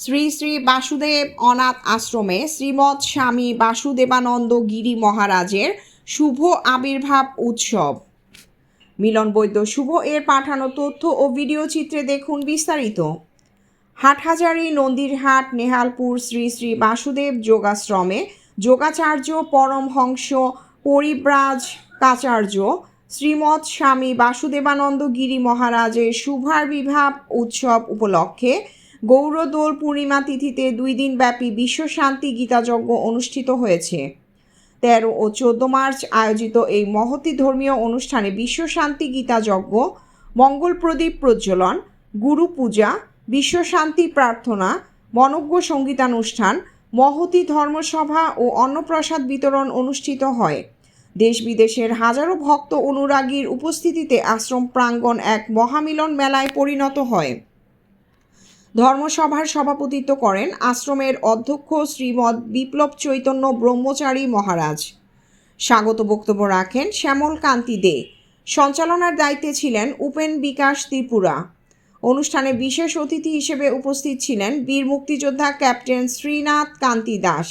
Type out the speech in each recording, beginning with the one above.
শ্রী শ্রী বাসুদেব অনাথ আশ্রমে শ্রীমৎ স্বামী বাসুদেবানন্দ গিরি মহারাজের শুভ আবির্ভাব উৎসব। মিলন বৈদ্য শুভ এর পাঠানো তথ্য ও ভিডিও চিত্রে দেখুন বিস্তারিত। হাটহাজারি নন্দীরহাট, নেহালপুর শ্রী শ্রী বাসুদেব যোগাশ্রমে যোগাচার্য পরমহংস পরিব্রাজ কাচার্য শ্রীমৎ স্বামী বাসুদেবানন্দ গিরি মহারাজের শুভাবির্ভাব উৎসব উপলক্ষে গৌরদোল পূর্ণিমা তিথিতে দুই দিনব্যাপী বিশ্ব শান্তি গীতাযজ্ঞ অনুষ্ঠিত হয়েছে। তেরো ও চোদ্দ মার্চ আয়োজিত এই মহতি ধর্মীয় অনুষ্ঠানে বিশ্ব শান্তি গীতাযজ্ঞ, মঙ্গল প্রদীপ প্রজ্বলন, গুরু পূজা, বিশ্ব শান্তি প্রার্থনা, মনজ্ঞ সঙ্গীতানুষ্ঠান, মহতি ধর্মসভা ও অন্নপ্রসাদ বিতরণ অনুষ্ঠিত হয়। দেশ বিদেশের হাজারো ভক্ত অনুরাগীর উপস্থিতিতে আশ্রম প্রাঙ্গণ এক মহামিলন মেলায় পরিণত হয়। ধর্মসভার সভাপতিত্ব করেন আশ্রমের অধ্যক্ষ শ্রীমৎ বিপ্লব চৈতন্য ব্রহ্মচারী মহারাজ। স্বাগত বক্তব্য রাখেন শ্যামল কান্তি দে। সঞ্চালনার দায়িত্বে ছিলেন উপেন বিকাশ ত্রিপুরা। অনুষ্ঠানে বিশেষ অতিথি হিসেবে উপস্থিত ছিলেন বীর মুক্তিযোদ্ধা ক্যাপ্টেন শ্রীনাথ কান্তি দাস,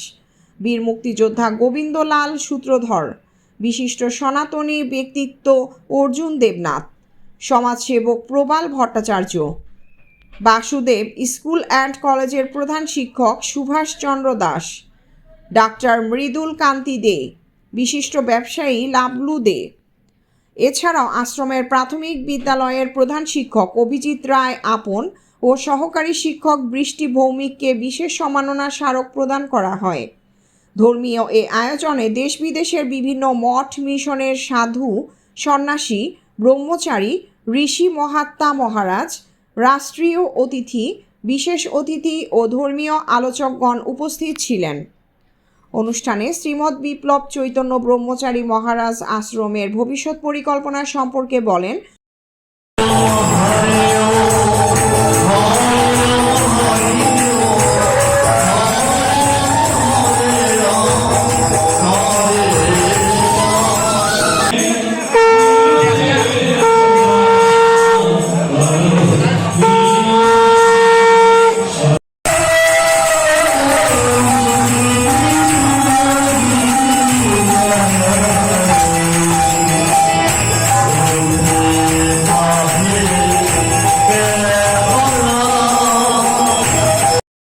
বীর মুক্তিযোদ্ধা গোবিন্দলাল সূত্রধর, বিশিষ্ট সনাতনী ব্যক্তিত্ব অর্জুন দেবনাথ, সমাজসেবক প্রবাল ভট্টাচার্য। বাসুদেব স্কুল অ্যান্ড কলেজের প্রধান শিক্ষক সুভাষচন্দ্র দাস, ডাক্তার মৃদুল কান্তি দে, বিশিষ্ট ব্যবসায়ী লাবলু দে। এছাড়াও আশ্রমের প্রাথমিক বিদ্যালয়ের প্রধান শিক্ষক অভিজিৎ রায় আপন ও সহকারী শিক্ষক বৃষ্টি ভৌমিককে বিশেষ সম্মাননা স্মারক প্রদান করা হয়। ধর্মীয় এ আয়োজনে দেশ বিদেশের বিভিন্ন মঠ মিশনের সাধু, সন্ন্যাসী, ব্রহ্মচারী, ঋষি মহাত্মা মহারাজ রাষ্ট্রীয় অতিথি, বিশেষ অতিথি ও ধর্মীয় আলোচকগণ উপস্থিত ছিলেন। অনুষ্ঠানে শ্রীমৎ বিপ্লব চৈতন্য ব্রহ্মচারী মহারাজ আশ্রমের ভবিষ্যৎ পরিকল্পনা সম্পর্কে বলেন